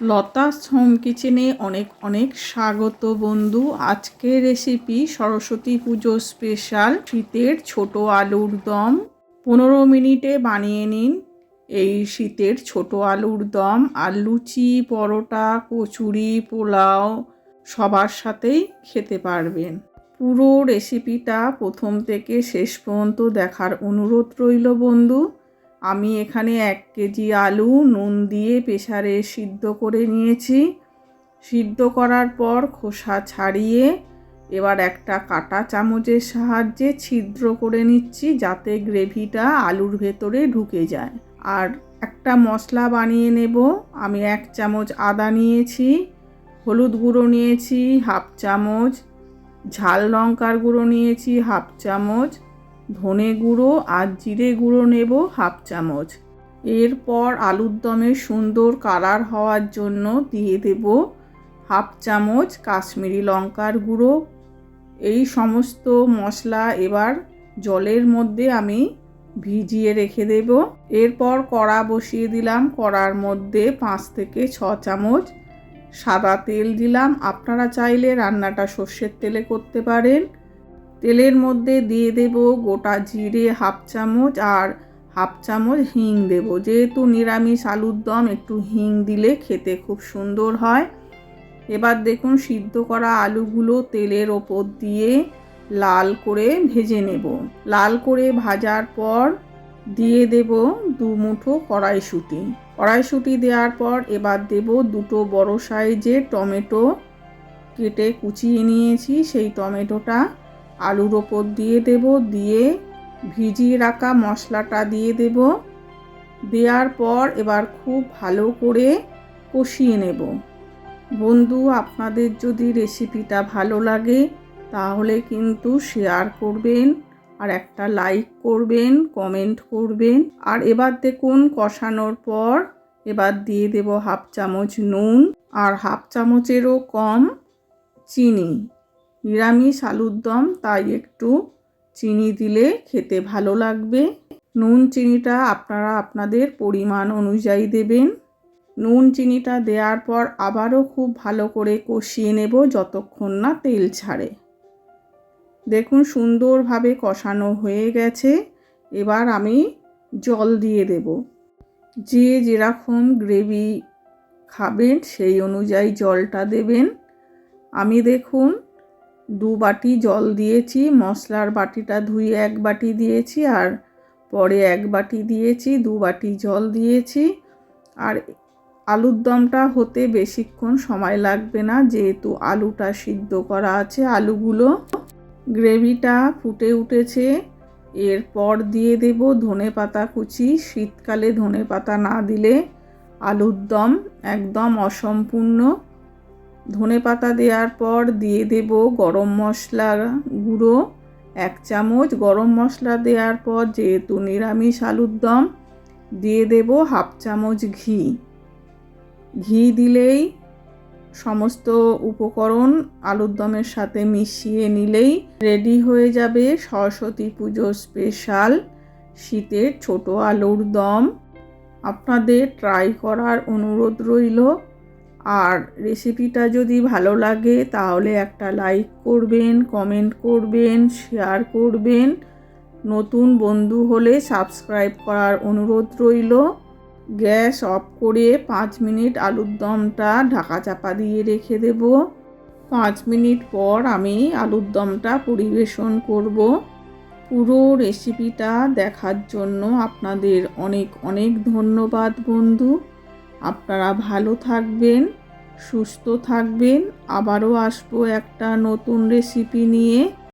Lata's home কিচেনে অনেক অনেক স্বাগত বন্ধু। আজকের রেসিপি সরস্বতী পুজো স্পেশাল শীতের ছোট আলুর দম। পনেরো মিনিটে বানিয়ে নিন। এই শীতের ছোট আলুর দম, আর লুচি, পরোটা, কচুরি, পোলাও সবার সাথেই খেতে পারবেন। পুরো রেসিপিটা প্রথম থেকে শেষ পর্যন্ত দেখার অনুরোধ রইল বন্ধু। আমি এখানে এক কেজি আলু, নুন দিয়ে প্রেসারে সিদ্ধ করে নিয়েছি। সিদ্ধ করার পর খোসা ছাড়িয়ে এবার একটা কাটা চামচের সাহায্যে ছিদ্র করে নিচ্ছি যাতে গ্রেভিটা আলুর ভেতরে ঢুকে যায়। আর একটা মশলা বানিয়ে নেব। আমি এক চামচ আদা নিয়েছি, হলুদ গুঁড়ো নিয়েছি, হাফ চামচ, ঝাল লঙ্কার গুঁড়ো নিয়েছি, হাফ চামচ ধনে গুঁড়ো আর জিরে গুঁড়ো নেব হাফ চামচ। এরপর আলুর দমে সুন্দর কালার হওয়ার জন্য দিয়ে দেব হাফ চামচ কাশ্মীরি লঙ্কার গুঁড়ো। এই সমস্ত মশলা এবার জলের মধ্যে আমি ভিজিয়ে রেখে দেব। এরপর কড়া বসিয়ে দিলাম, কড়ার মধ্যে পাঁচ থেকে ছ চামচ সাদা তেল দিলাম। আপনারা চাইলে রান্নাটা সর্ষের তেলে করতে পারেন। তেলের মধ্যে দিয়ে দেব গোটা জিরে হাফ চামচ আর হাফ চামচ হিং দেব। যেহেতু নিরামিষ আলুর দম, একটু হিং দিলে খেতে খুব সুন্দর হয়। এবার দেখুন, সিদ্ধ করা আলুগুলো তেলের ওপর দিয়ে লাল করে ভেজে নেব। লাল করে ভাজার পর দিয়ে দেব দু মুঠো কড়াইশুঁটি। কড়াইশুঁটি দেওয়ার পর এবার দেব দুটো বড় সাইজের টমেটো। কেটে কুচিয়ে নিয়েছি, সেই টমেটোটা আলুর ওপর দিয়ে দেব, দিয়ে ভিজিয়ে রাখা মশলাটা দিয়ে দেব। দেওয়ার পর এবার খুব ভালো করে কষিয়ে নেব। বন্ধু, আপনাদের যদি রেসিপিটা ভালো লাগে, তাহলে কিন্তু শেয়ার করবেন আর একটা লাইক করবেন, কমেন্ট করবেন। আর এবার দেখুন, কষানোর পর এবার দিয়ে দেব হাফ চামচ নুন আর হাফ চামচেরও কম চিনি। নিরামিষ আলুর দম, তাই একটু চিনি দিলে খেতে ভালো লাগবে। নুন চিনিটা আপনারা আপনাদের পরিমাণ অনুযায়ী দেবেন। নুন চিনিটা দেওয়ার পর আবারও খুব ভালো করে কষিয়ে নেব যতক্ষণ না তেল ছাড়ে। দেখুন সুন্দরভাবে কষানো হয়ে গেছে। এবার আমি জল দিয়ে দেব। যে যেরকম গ্রেভি খাবেন সেই অনুযায়ী জলটা দেবেন। আমি দেখুন দু বাটি জল দিয়েছি, মশলার বাটিটা ধুয়ে এক বাটি দিয়েছি আর পরে এক বাটি দিয়েছি, দু বাটি জল দিয়েছি। আর আলুর দমটা হতে বেশিক্ষণ সময় লাগবে না, যেহেতু আলুটা সিদ্ধ করা আছে, আলুগুলো গ্রেভিটা ফুটে উঠেছে। এরপর দিয়ে দেব ধনে পাতা কুচি, শীতকালে ধনে পাতা না দিলে আলুর দম একদম অসম্পূর্ণ। ধনে পাতা দেওয়ার পর দিয়ে দেব গরম মশলা গুঁড়ো। এক চামচ গরম মশলা দেওয়ার পর যেহেতু নিরামিষ আলুর দম, দিয়ে দেব হাফ চামচ ঘি। ঘি দিলেই সমস্ত উপকরণ আলুর দমের সাথে মিশিয়ে নিলেই রেডি হয়ে যাবে সরস্বতী পুজো স্পেশাল শীতের ছোট আলুর দম। আপনাদের ট্রাই করার অনুরোধ রইল। আর রেসিপিটা যদি ভালো লাগে, তাহলে একটা লাইক করবেন কমেন্ট করবেন শেয়ার করবেন। নতুন বন্ধু হলে সাবস্ক্রাইব করার অনুরোধ রইল। গ্যাস অফ করে পাঁচ মিনিট আলুর দমটা ঢাকা চাপা দিয়ে রেখে দেব। পাঁচ মিনিট পর আমি আলুর দমটা পরিবেশন করব। পুরো রেসিপিটা দেখার জন্য আপনাদের অনেক অনেক ধন্যবাদ বন্ধু। আপনারা ভালো থাকবেন সুস্থ থাকবেন। আবারও আসব একটা নতুন রেসিপি নিয়ে।